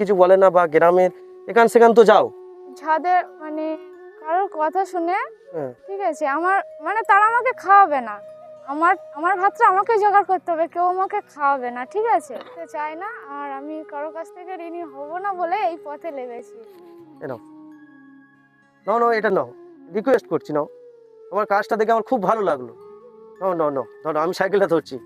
কিছু বলে না বা গ্রামের এখান সেখান তো যাও। যাদের মানে কারোর কথা শুনে হ্যাঁ। ঠিক আছে আমার মানে তারা আমাকে খাওয়াবে না। আমার আমার ভাতটা আমাকে জোগাড় করতে হবে কেউ আমাকে খাওয়াবে না ঠিক আছে? তো চাই না আর আমি কারোর কাছ থেকে ঋণী হব না বলে এই পথে লেগেছি নাও। নাও এটা নাও। রিকোয়েস্ট করছি নাও। আমার কাজটা দেখে আমার খুব ভালো লাগল। নাও নাও নাও ধরো আমি সাইকেলটা ধরছি।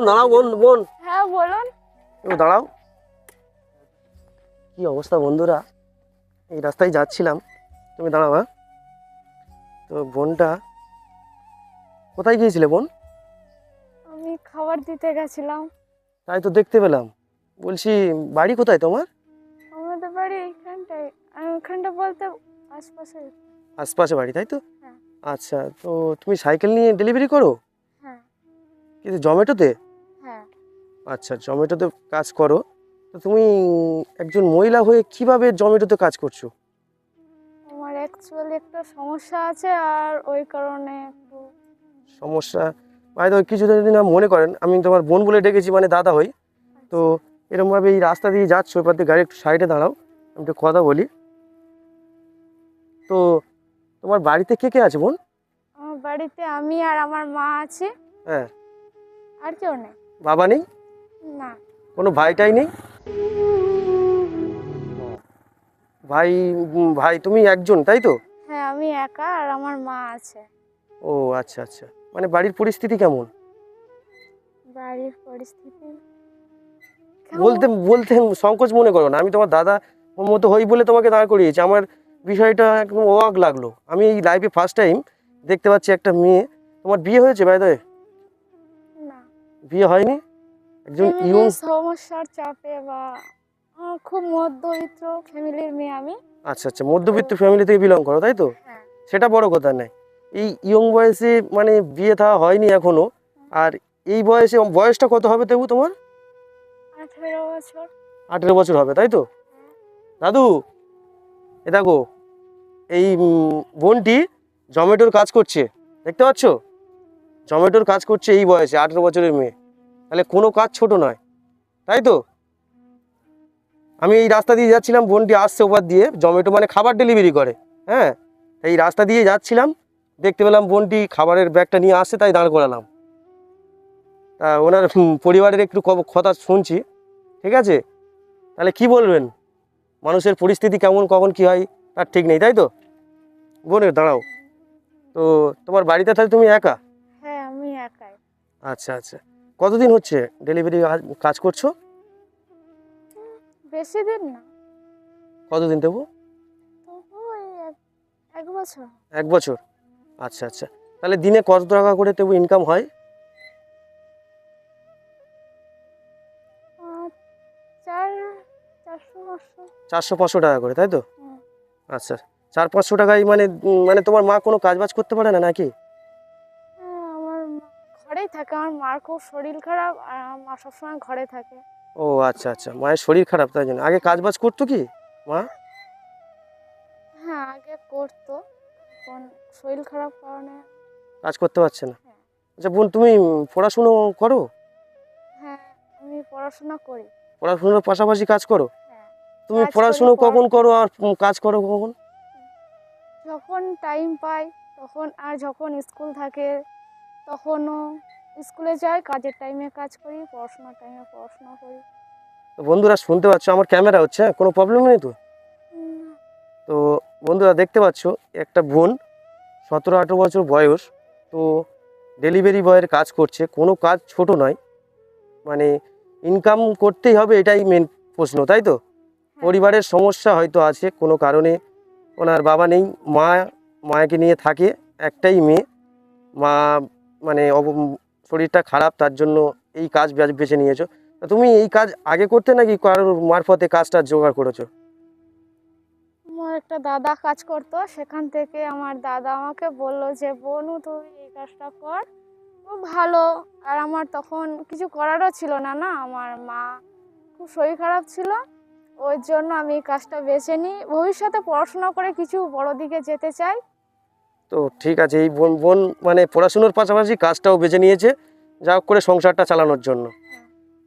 বোন দাঁড়াও বোন বোন হ্যাঁ বলুন। দাঁড়াও। কি অবস্থা বন্ধুরা? এই রাস্তায় যাচ্ছিলাম। তুমি দাঁড়াও হ্যাঁ। তো বোনটা কোথায় গিয়েছিলে বোন? আমি খাবার দিতে গেছিলাম। তাই তো দেখতে পেলাম। বলছি বাড়ি কোথায় তোমার? আমাদের বাড়ি এইখানটায়। আর ওখানটা বলতে আশপাশে আশপাশে বাড়ি তাই তো? হ্যাঁ। আচ্ছা তো তুমি সাইকেল নিয়ে ডেলিভারি করো? হ্যাঁ। কিন্তু জমেটোতে? হ্যাঁ আচ্ছা জমেটোতে কাজ করো। তো তুমি একজন মহিলা হয়ে কীভাবে জমেটোতে কাজ করছ? আমার অ্যাকচুয়ালি একটা সমস্যা আছে আর ওই কারণে একটু সমস্যা? হয়তো কিছু যদি না মনে করেন আমি তোমার বোন বলে ডেকেছি মানে দাদা হই। তো এরকমভাবে এই রাস্তা দিয়ে যাচ্ছ এবার দিয়ে গাড়ি একটু সাইডে দাঁড়াও আমি একটু কথা বলি। তো তোমার বাড়িতে কে কে আছে বোন? আমার বাড়িতে আমি আর আমার মা আছে। হ্যাঁ। আর কেউ নেই। বাবা নেই? কোনো ভাইটাই নেই? ভাই ভাই তুমি একজন তাই তো? হ্যাঁ আমি একা আর আমার মা আছে। ও আচ্ছা আচ্ছা। মানে বাড়ির পরিস্থিতি কেমন? বাড়ির পরিস্থিতি? বলতে বলতে সংকোচ মনে করো না। আমি তোমার দাদা মতো হই বলে তোমাকে দাঁড় করিয়েছি। আমার বিষয়টা একদম অবাক লাগল। আমি এই লাইফে ফার্স্ট টাইম দেখতে পাচ্ছি একটা মেয়ে। তোমার বিয়ে হয়েছে বাইদ না। বিয়ে হয়নি? একজন ইয়ং সমস্যার চাপে বা খুব মধ্যবিত্ত ফ্যামিলির মেয়ে আমি। আচ্ছা আচ্ছা মধ্যবিত্ত ফ্যামিলি থেকে বিলং করো তাই তো? হ্যাঁ। সেটা বড় কথা নয়। এই ইয়ং বয়সে মানে বিয়ে থা হয়নি এখনও। আর এই বয়সে বয়সটা কত হবে তবু তোমার? আঠেরো বছর। আঠেরো বছর হবে তাই তো? দাদু এ দেখো এই বোনটি জমেটোর কাজ করছে দেখতে পাচ্ছ? জমেটোর কাজ করছে এই বয়সে আঠেরো বছরের মেয়ে। তাহলে কোনো কাজ ছোট নয়। তাই তো? আমি এই রাস্তা দিয়ে যাচ্ছিলাম বোনটি আসছে ওপার দিয়ে জমেটো মানে খাবার ডেলিভারি করে হ্যাঁ? এই রাস্তা দিয়ে যাচ্ছিলাম দেখতে পেলাম বোনটি খাবারের ব্যাগটা নিয়ে আসছে তাই দাঁড় করালাম। তা ওনার পরিবারের একটু কথা শুনছি ঠিক আছে? তাহলে কি বলবেন? মানুষের পরিস্থিতি কেমন কখন কি হয় তার ঠিক নেই তাই তো? বোনের দাঁড়াও। তো তোমার বাড়িতে তাহলে তুমি একা? হ্যাঁ আমি একাই। আচ্ছা আচ্ছা। কতদিন হচ্ছে ডেলিভারি কাজ করছ? বেশি দিন না। কতদিন দেবো এক- বছর। এক বছর? আচ্ছা আচ্ছা। তাহলে দিনে কত টাকা করে তবু ইনকাম হয়? চারশো পাঁচশো। টাকা করে তাই তো? আচ্ছা চার পাঁচশো টাকায় মানে মানে তোমার মা কোনো কাজ বাজ করতে পারে না নাকি? থাকে আমার মার খুব শরীর খারাপ আর আমার মা সবসময় ঘরে থাকে। ও আচ্ছা আচ্ছা। মায়ের শরীর খারাপ তাই জন্য। আগে কাজ বাজ করতো কি মা? হ্যাঁ আগে করতো এখন শরীর খারাপ কারণে। কাজ করতে পারছে না। হ্যাঁ। আচ্ছা বোন তুমি পড়াশুনো করো? হ্যাঁ আমি পড়াশোনা করি। পড়াশুনোর পাশাপাশি কাজ করো? হ্যাঁ তুমি পড়াশুনো কখন করো আর কাজ করো কখন? যখন টাইম পাই তখন আর যখন স্কুল থাকে তখনও স্কুলে যাই কাজের টাইমে কাজ করি পড়াশোনার টাইমে পড়াশোনা করি। তো বন্ধুরা শুনতে পাচ্ছ আমার ক্যামেরা হচ্ছে হ্যাঁ? কোনো প্রবলেম নেই তো? তো বন্ধুরা দেখতে পাচ্ছ একটা বোন সতেরো আঠেরো বছর বয়স তো ডেলিভারি বয়ের কাজ করছে। কোনো কাজ ছোট নয় মানে ইনকাম করতেই হবে এটাই মেন প্রশ্ন তাই তো? পরিবারের সমস্যা হয়তো আছে কোনো কারণে ওনার বাবা নেই মা মাকে নিয়ে থাকে একটাই মেয়ে মা মানে শরীরটা খারাপ, তার জন্য এই কাজ বেছে নিয়েছো। তুমি এই কাজ আগে করতে নাকি কারোর মারফতে কাজটা জোগাড় করেছ? একটা দাদা কাজ করতো, সেখান থেকে আমার দাদা আমাকে বলল যে, বোনু, তুই এই কাজটা কর ও ভালো। আর আমার তখন কিছু করারও ছিল না না? আমার মা খুব শরীর খারাপ ছিল, ওই জন্য আমি এই কাজটা বেছে নিই। ভবিষ্যতে পড়াশোনা করে কিছু বড় দিকে যেতে চাই। তো ঠিক আছে এই বোন বোন মানে পড়াশুনোর পাশাপাশি কাজটাও বেছে নিয়েছে যা করে সংসারটা চালানোর জন্য।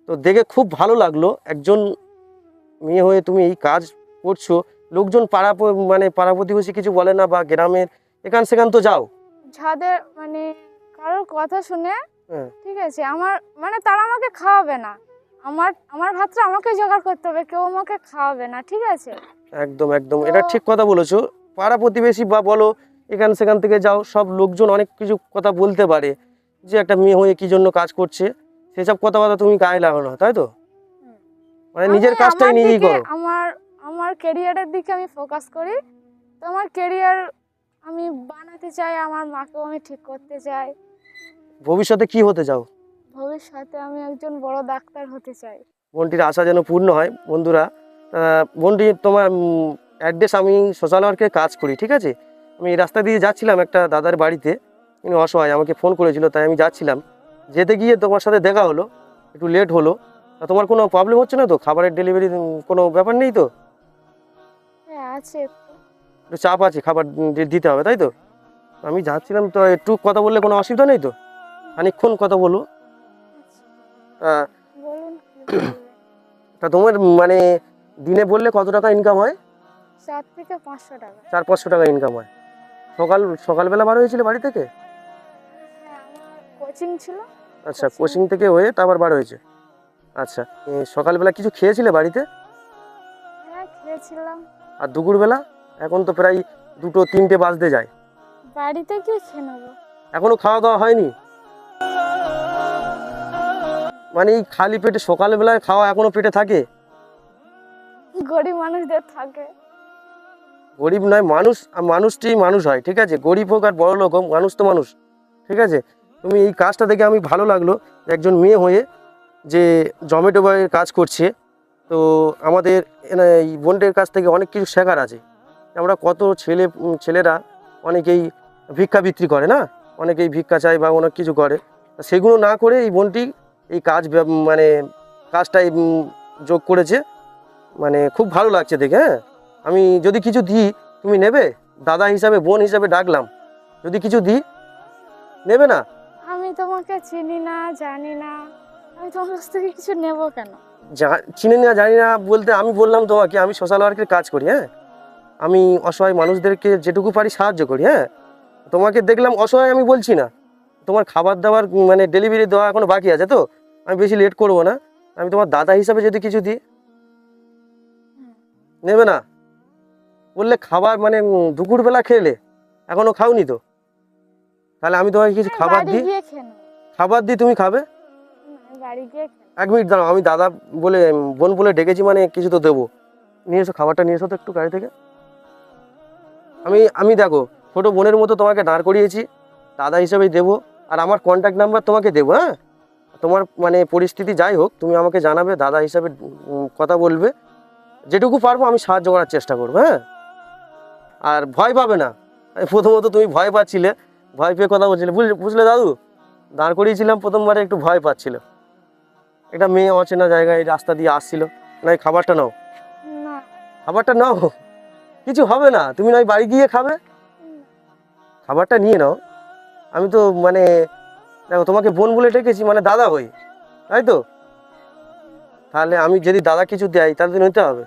তো দেখে খুব ভালো লাগল একজন মেয়ে হয়ে তুমি এই কাজ করছ লোকজন পাড়া মানে পাড়া প্রতিবেশী কিছু বলে না বা গ্রামের এখান সেখান তো যাও। যাদের মানে কারোর কথা শুনে হ্যাঁ। ঠিক আছে আমার মানে তারা আমাকে খাওয়াবে না। আমার আমার ভাতটা আমাকে জোগাড় করতে হবে কেউ আমাকে খাওয়াবে না ঠিক আছে? একদম একদম। এটা ঠিক কথা বলেছ। পাড়া প্রতিবেশী বা বলো এখান সেখান থেকে যাও সব লোকজন অনেক কিছু কথা বলতে পারে যে একটা মেয়ে হয়ে কি জন্য কাজ করছে। সেসব কথাবার্তা তুমি গায়ে লাগানো তাই তো? মানে নিজের কাজটাই নিজেই করো। আমার আমার ক্যারিয়ারের দিকে আমি ফোকাস করি। তো আমার ক্যারিয়ার আমি বানাতে চাই আমার মাকেও আমি ঠিক করতে চাই। ভবিষ্যতে কি হতে চাও? ভবিষ্যতে আমি একজন বড় ডাক্তার হতে চাই। বোনটির আশা যেন পূর্ণ হয় বন্ধুরা। বোনটি তোমার অ্যাড্রেস আমি সোশ্যাল ওয়ার্কে কাজ করি ঠিক আছে? আমি রাস্তা দিয়ে যাচ্ছিলাম একটা দাদার বাড়িতে। উনি অসহায় আমাকে ফোন করেছিল তাই আমি যাচ্ছিলাম। যেতে গিয়ে তোমার সাথে দেখা হলো একটু লেট হলো। তা তোমার কোনো প্রবলেম হচ্ছে না তো? খাবারের ডেলিভারি কোনো ব্যাপার নেই তো? হ্যাঁ আছে একটু। চাপ আছে খাবার দিতে হবে তাই তো? আমি যাচ্ছিলাম তো একটু কথা বললে কোনো অসুবিধা নেই তো? খানিকক্ষণ কথা আচ্ছা, তা তোমার মানে দিনে বললে কত টাকা ইনকাম হয়? চার থেকে পাঁচশো টাকা। চার পাঁচশো টাকা ইনকাম হয়। সকাল সকালবেলা বার হয়েছিল বাড়ি থেকে? হ্যাঁ কোচিং ছিল। আচ্ছা কোচিং থেকে হয়ে তারপর বার হয়েছে। আচ্ছা সকালবেলা কিছু খেয়েছিলে বাড়িতে? হ্যাঁ খেয়েছিলাম। আর দুপুরবেলা? এখন তো প্রায় দুটো তিনটে বাজতে যায়। বাড়িতে খেয়ে নেব? এখনও খাওয়া দাওয়া হয়নি? মানে এই খালি পেটে সকালবেলায় খাওয়া এখনও পেটে থাকে? গরিব মানুষদের থাকে। গরিব নয়, মানুষ, মানুষটি মানুষ হয়, ঠিক আছে? গরিব হোক আর বড় লোক মানুষ তো মানুষ, ঠিক আছে? তুমি এই কাজটা দেখে আমি ভালো লাগল একজন মেয়ে হয়ে যে জমেটো বয়ের কাজ করছে। তো আমাদের এই বোনদের কাছ থেকে অনেক কিছু শেখার আছে। আমরা কত ছেলে ছেলেরা অনেকেই ভিক্ষা বিক্রি করে না? অনেকেই ভিক্ষা চায় বা অনেক কিছু করে। সেগুলো না করে এই বোনটি এই কাজ মানে কাজটাই যোগ করেছে। মানে খুব ভালো লাগছে দেখে হ্যাঁ? আমি যদি কিছু দিই তুমি নেবে? দাদা হিসাবে বোন হিসাবে ডাকলাম। যদি কিছু দিই নেবে না? আমি তোমাকে চিনি না জানি না। আমি তোমার কাছ থেকে কিছু নেব কেন? চিনে না জানি না বলতে আমি বললাম তোমাকে আমি সোশ্যাল ওয়ার্কের কাজ করি হ্যাঁ? আমি অসহায় মানুষদেরকে যেটুকু পারি সাহায্য করি হ্যাঁ? তোমাকে দেখলাম অসহায় আমি বলছি না। তোমার খাবার দাবার মানে ডেলিভারি দেওয়া এখনও বাকি আছে তো? আমি বেশি লেট করব না। আমি তোমার দাদা হিসাবে যদি কিছু দিই নেবে না? বললে খাবার মানে দুপুরবেলা খেলে এখনও খাওনি তো। তাহলে আমি তোমাকে কিছু খাবার দিই। খাবার দিই তুমি খাবে। এক মিনিট দাঁড়াও আমি দাদা বলে বোন বলে ডেকেছি মানে কিছু তো দেবো। নিয়ে এসো খাবারটা নিয়ে এসো তো একটু গাড়ি থেকে। আমি আমি দেখো ছোটো বোনের মতো তোমাকে দাঁড় করিয়েছি। দাদা হিসেবেই দেবো। আর আমার কন্ট্যাক্ট নাম্বার তোমাকে দেবো হ্যাঁ? তোমার মানে পরিস্থিতি যাই হোক তুমি আমাকে জানাবে দাদা হিসাবে কথা বলবে। যেটুকু পারব আমি সাহায্য করার চেষ্টা করব হ্যাঁ? আর ভয় পাবে না। প্রথমত তুমি ভয় পাচ্ছিলে ভয় পেয়ে কথা বলছিলে। বুঝলে বুঝলে দাদু? দাঁড় করিয়েছিলাম প্রথমবারে একটু ভয় পাচ্ছিল। এটা মেয়ে অচেনা জায়গায় রাস্তা দিয়ে আসছিল। নয় খাবারটা নাও। খাবারটা নাও। কিছু হবে না। তুমি নয় বাড়ি গিয়ে খাবে? খাবারটা নিয়ে নাও। আমি তো মানে দেখো তোমাকে বোন বলে ডেকেছি মানে দাদা হই। তাই তো? তাহলে আমি যদি দাদা কিছু দেয় তাহলে তো নিতে হবে।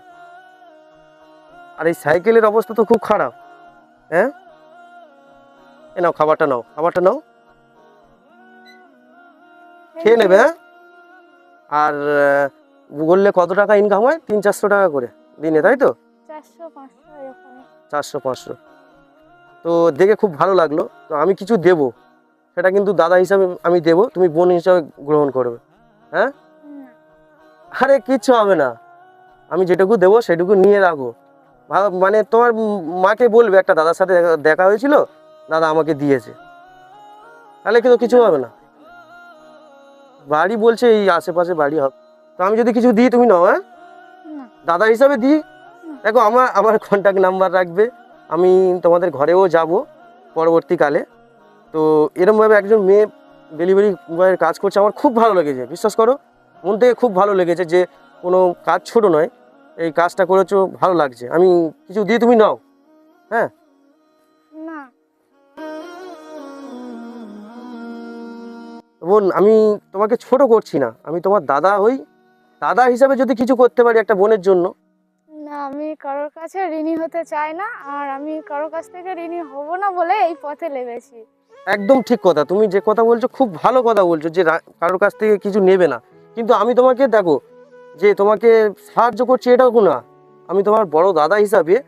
আর এই সাইকেলের অবস্থা তো খুব খারাপ। হ্যাঁ? এ নাও খাবারটা নাও খাবারটা নাও। খেয়ে নেবে হ্যাঁ? আর বললে কত টাকা ইনকাম হয়? তিন চারশো টাকা করে দিনে তাই তো? চারশো পাঁচশো তো দেখে খুব ভালো লাগল। তো আমি কিছু দেব। সেটা কিন্তু দাদা হিসাবে আমি দেব। তুমি বোন হিসাবে গ্রহণ করবে। হ্যাঁ? আরে কিচ্ছু হবে না। আমি যেটুকু দেবো সেটুকু নিয়ে রাখো। মানে তোমার মাকে বলবে একটা দাদার সাথে দেখা- হয়েছিল দাদা আমাকে দিয়েছে। তাহলে কিন্তু কিছু হবে না। বাড়ি বলছে এই আশেপাশে বাড়ি হবে। তো আমি যদি কিছু দিই তুমি নাও হ্যাঁ? দাদা হিসাবে দিই। দেখো আমার আমার কন্ট্যাক্ট নাম্বার রাখবে। আমি তোমাদের ঘরেও যাব পরবর্তীকালে। তো এরমভাবে একজন মেয়ে ডেলিভারি বয়ের কাজ করছে। আমার খুব ভালো লেগেছে বিশ্বাস করো। মন থেকে খুব ভালো লেগেছে যে কোনো কাজ ছোট নয়। এই কাজটা করেছ ভালো লাগছে। আমি কিছু দিয়ে তুমি নাও। হ্যাঁ? না। বোন আমি তোমাকে ছোট করছি না। আমি তোমার দাদা হই। দাদা হিসাবে যদি কিছু করতে পারি একটা বোনের জন্য। না আমি কারোর কাছে ঋণী হতে চাই না আর আমি কারোর কাছ থেকে ঋণী হব না বলে এই পথে লেগেছি একদম ঠিক কথা। তুমি যে কথা বলছো খুব ভালো কথা বলছো যে কারোর কাছ থেকে কিছু নেবে না। কিন্তু আমি তোমাকে দেখো যে তোমাকে সাহায্য করছি এটাও না আমি তোমার বড় দাদা হিসাবে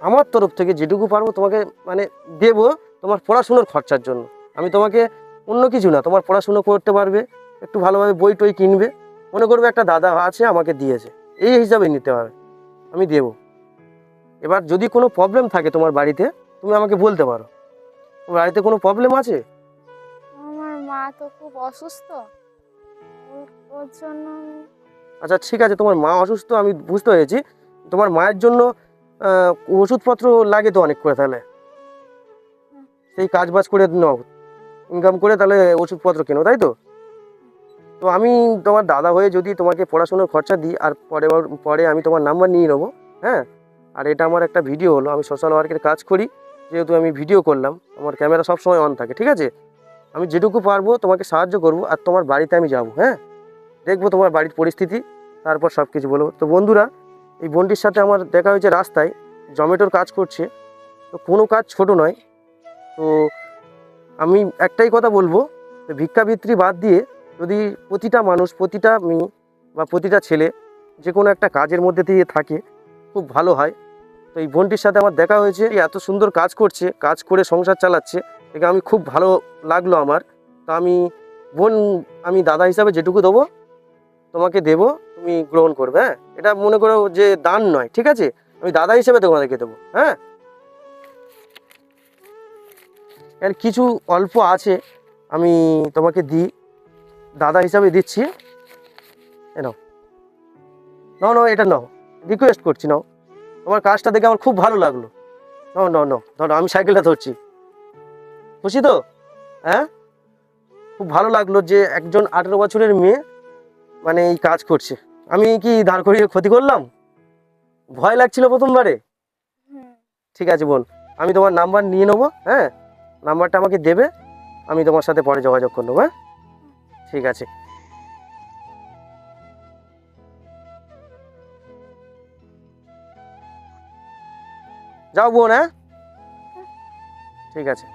আমার তরফ থেকে যেটুকু পারব তোমাকে মানে দেব তোমার পড়াশুনোর খরচার জন্য। আমি তোমাকে অন্য কিছু না, তোমার পড়াশুনো করতে পারবে, একটু ভালোভাবে বই টই কিনবে। মনে করবে একটা দাদা আছে আমাকে দিয়েছে, এই হিসাবে নিতে হবে, আমি দেব। এবার যদি কোনো প্রবলেম থাকে তোমার বাড়িতে, তুমি আমাকে বলতে পারো। তোমার বাড়িতে কোনো প্রবলেম আছে? আমার মা তো খুব অসুস্থ, ওর- জন্য আচ্ছা ঠিক আছে, তোমার মা অসুস্থ, আমি বুঝতে পেরেছি। তোমার মায়ের জন্য ওষুধপত্র লাগে তো অনেক করে তাহলে? সেই কাজ বাজ করে নাও। ইনকাম করে তাহলে ওষুধপত্র কেনো, তাই তো? তো আমি তোমার দাদা হয়ে যদি তোমাকে পড়াশোনার খরচা দিই, আর পরে পরে আমি তোমার নাম্বার নিয়ে নেব হ্যাঁ? আর এটা আমার একটা ভিডিও হলো, আমি সোশ্যাল ওয়ার্কের কাজ করি, যেহেতু আমি ভিডিও করলাম, আমার ক্যামেরা সবসময় অন থাকে, ঠিক আছে? আমি যেটুকু পারব, তোমাকে সাহায্য করব, আর তোমার বাড়িতে আমি যাব হ্যাঁ? দেখব তোমার বাড়ির পরিস্থিতি, তারপর সব কিছু বলব। তো বন্ধুরা, এই বোনটির সাথে আমার দেখা হয়েছে রাস্তায়, জমেটোর কাজ করছে। তো কোনো কাজ ছোট নয়। তো আমি একটাই কথা বলব ভিক্ষাবৃত্তি বাদ দিয়ে যদি প্রতিটা মানুষ, প্রতিটা মেয়ে বা প্রতিটা ছেলে যে কোনো একটা কাজের মধ্যে দিয়ে থাকে, খুব ভালো হয়। তো এই বোনটির সাথে আমার দেখা হয়েছে এত সুন্দর কাজ করছে, কাজ করে সংসার চালাচ্ছে দেখে আমি খুব ভালো লাগল আমার। তো আমি বোন, আমি দাদা হিসাবে যেটুকু দেবো তোমাকে দেবো, তুমি গ্রহণ করবে হ্যাঁ? এটা মনে করো যে দান নয়, ঠিক আছে? আমি দাদা হিসেবে তোমাদেরকে দেবো হ্যাঁ? এর কিছু অল্প আছে, আমি তোমাকে দিই, দাদা হিসাবে দিচ্ছি। নাও। নাও নাও, এটা নাও। রিকোয়েস্ট করছি, নাও। তোমার কাজটা দেখে আমার খুব ভালো লাগল। নাও নাও নাও ধরো আমি সাইকেলটা ধরছি। খুশি তো? হ্যাঁ? খুব ভালো লাগল যে একজন আঠেরো বছরের মেয়ে মানে এই কাজ করছে। আমি কি দাঁড় করিয়ে ক্ষতি করলাম? ভয় লাগছিল প্রথমবারে। ঠিক আছে বোন, আমি তোমার নাম্বার নিয়ে নেব হ্যাঁ? নাম্বারটা আমাকে দেবে, আমি তোমার সাথে পরে যোগাযোগ করে নেব হ্যাঁ? ঠিক আছে। যাও বোন হ্যাঁ? ঠিক আছে।